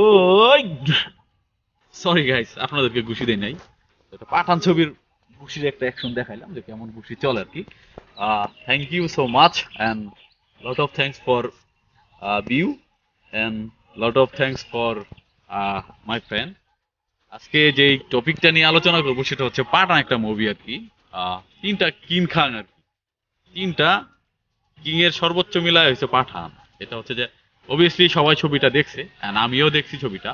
ওই sorry guys আপনাদেরকে ঘুষি দেই নাই। এটা পাঠান ছবির ঘুষির একটা অ্যাকশন দেখাইলাম যে কেমন ঘুষি চলে আর কি। Thank you so much and lot of thanks for view and lot of thanks for my friend আজকে যে টপিকটা নিয়ে আলোচনা করব সেটা হচ্ছে পাঠান একটা মুভি আর কি। তিনটা কিং খান আর কি। তিনটা কিং এর সর্বোচ্চ মিলায় হয়েছে পাঠান। এটা হচ্ছে যে অবভিয়াসলি সবাই ছবিটা দেখছে, and আমিও দেখছি ছবিটা।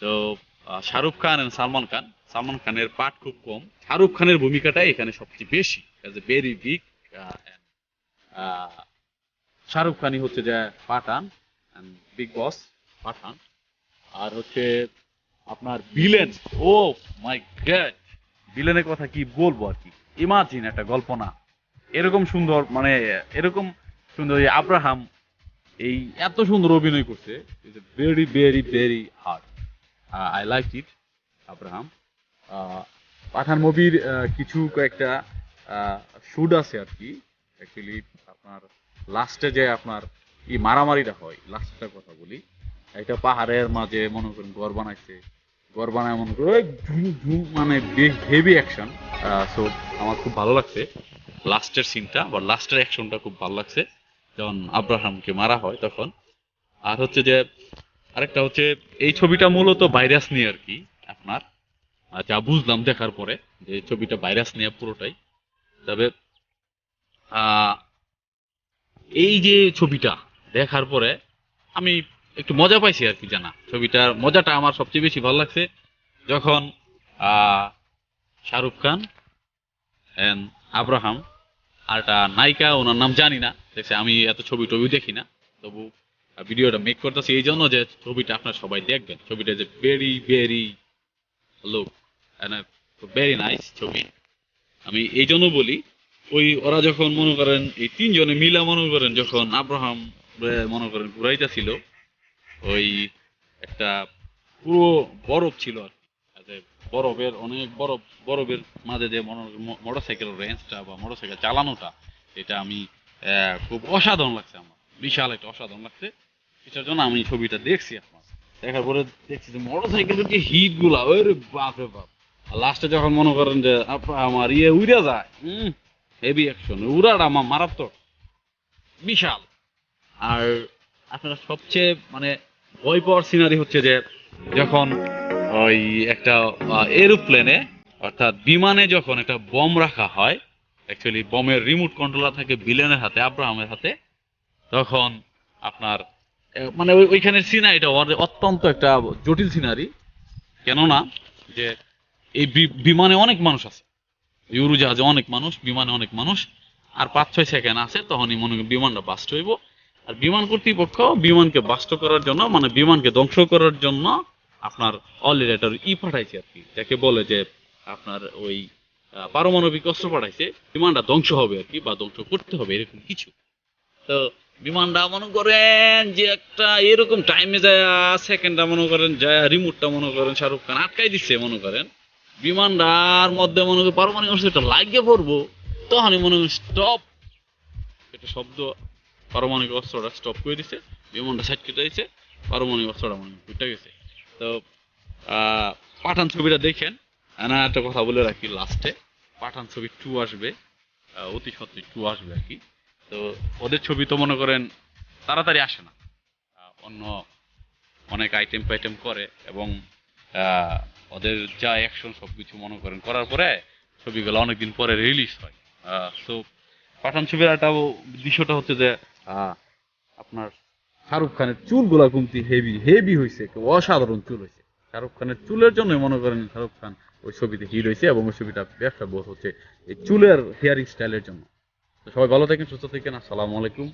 তো শাহরুখ খান এন্ড সালমান খান, সালমান খানের পাঠ খুব কম। শাহরুখ খানের ভূমিকাটাই এখানে সবচেয়ে বেশি as a very big Shahrukh খানই হচ্ছে যে পাঠান বিগ বস পাঠান। আর হচ্ছে আপনার ভিলেন ও মাই গড ভিলেনের কথা কি বলব আর কি? ইমাজিন একটা গল্প না এরকম সুন্দর মানে এরকম সুন্দর আব্রাহাম এই এত সুন্দর অভিনয় করছে। Very very very hard I like it Abraham Pathaan মুভির কিছু কয়েকটা শুট আছে আর কি। অ্যাকচুয়ালি আপনার লাস্টে যে আপনার এই মারামারিটা হয় লাস্টের কথা বলি, একটা পাহাড়ের মাঝে মনে করেন গড় বানাইছে। গড় বানায় মনে করে মানে হেভি অ্যাকশন সো আমার খুব ভালো লাগছে। লাস্টের সিনটা বা লাস্টের অ্যাকশনটা খুব ভালো লাগছে। যখন আব্রাহামকে মারা হয় তখন, আর হচ্ছে যে, আরেকটা হচ্ছে, এই ছবিটা মূলত ভাইরাস নিয়ে আর কি আপনার। যা বুঝলাম দেখার পরে যে ছবিটা ভাইরাস নিয়ে পুরোটাই। তবে এই যে ছবিটা দেখার পরে আমি একটু মজা পাইছি আর কি জানা। ছবিটার মজাটা আমার সবচেয়ে বেশি ভালো লাগছে। যখন শাহরুখ খান and আব্রাহাম আর একটা নায়িকা, ওনার নাম জানি না। দেখছে, আমি এত ছবি টবি দেখি না। তবু ভিডিওটা মেক করতেছি এই জন্য যে ছবিটা আপনার সবাই দেখবেন। ছবিটা যে very very look very nice ছবি। আমি এই জন্য বলি, ওই ওরা যখন মনে করেন, এই তিনজনে মিলা মনে করেন, যখন আব্রাহাম মনে করেন ঘুরাইতেছিল, ওই একটা পুরো বরফ ছিল আর বরফের, অনেক বরফ, বরফের মাঝে যে মোটর সাইকেলের রেঞ্জটা বা মোটর সাইকেল চালানোটা, এটা আমি খুব অসাধারণ লাগছে আমার। বিশাল একটা অসাধারণ লাগছে। এটার জন্য আমি ছবিটা দেখছি আপনার দেখার পরে দেখছি যে মোটর সাইকেলের যে হিটগুলা ওই বাপ। রে বাপ লাস্টে যখন মনে করেন যে আমার ইয়ে উড়ে যায়, হুম হেভি অ্যাকশন উড়াটা আমার মারাত্মক। বিশাল। আর আপনার সবচেয়ে মানে ভয় পাওয়ার সিনারি হচ্ছে যে যখন ওই একটা এরোপ্লেনে অর্থাৎ বিমানে যখন একটা বম রাখা হয় অ্যাকচুয়ালি বমের রিমোট কন্ট্রোলার থাকে বিলেনের হাতে, আব্রাহামের হাতে, তখন আপনার মানে ওই- ওইখানের সিনারিটা অত্যন্ত একটা জটিল সিনারি কেননা যে এই বিমানে অনেক মানুষ আছে। এই উড়োজাহাজে অনেক মানুষ, বিমানে অনেক মানুষ, আর পাঁচ ছয় সেকেন্ড আছে, তখনই মনে করেন বিমানটা বাস্ট হইব। আর বিমান কর্তৃপক্ষ বিমানকে বাস্ট করার জন্য মানে বিমানকে ধ্বংস করার জন্য আপনার একটা ই পাঠাইছে আর কি, যাকে বলে যে আপনার ওই পারমাণবিক অস্ত্র পাঠাইছে, বিমানটা ধ্বংস হবে আর কি বা ধ্বংস করতে হবে, এরকম কিছু। তো বিমানটা মনে করেন যে একটা এরকম টাইমে যায় সেকেন্ডটা মনে করেন যায় রিমোটটা মনে করেন শাহরুখ খান আটকাই দিচ্ছে মনে করেন। বিমানটার মধ্যে মনে করেন পারমাণবিক অস্ত্রটা লাগিয়ে পড়ব, তখনই মনে করেন স্টপ একটা শব্দ পারমাণবিক অস্ত্রটা স্টপ করে দিছে, বিমানটা সাইড কেটে দিছে, পারমাণবিক অস্ত্রটা মনে উঠে গেছে। তো পাঠান ছবিটা দেখেন। না একটা কথা বলে রাখি লাস্টে পাঠান ছবি টু আসবে অতি সত্যি টু আসবে আর কি। তো, ওদের ছবি তো মনে করেন তাড়াতাড়ি আসে না। অন্য অনেক আইটেম ফাইটেম করে এবং ওদের যা অ্যাকশন সব কিছু মনে করেন করার পরে ছবিগুলো অনেকদিন পরে রিলিজ হয়। তো পাঠান ছবির একটা দৃশ্যটা হচ্ছে যে আপনার শাহরুখ খানের চুল চুলগুলা কমতি হেভি হেভি হয়েছে অসাধারণ চুল হয়েছে শাহরুখ খানের চুলের জন্যই মনে করেন শাহরুখ খান ওই ছবিতে হিট হয়েছে এবং ওই ছবিটা ব্যবসা বোধ হচ্ছে এই চুলের হেয়ারিং স্টাইলের জন্য। সবাই ভালো থাকেন, সুস্থ থাকেন, আসসালামু আলাইকুম।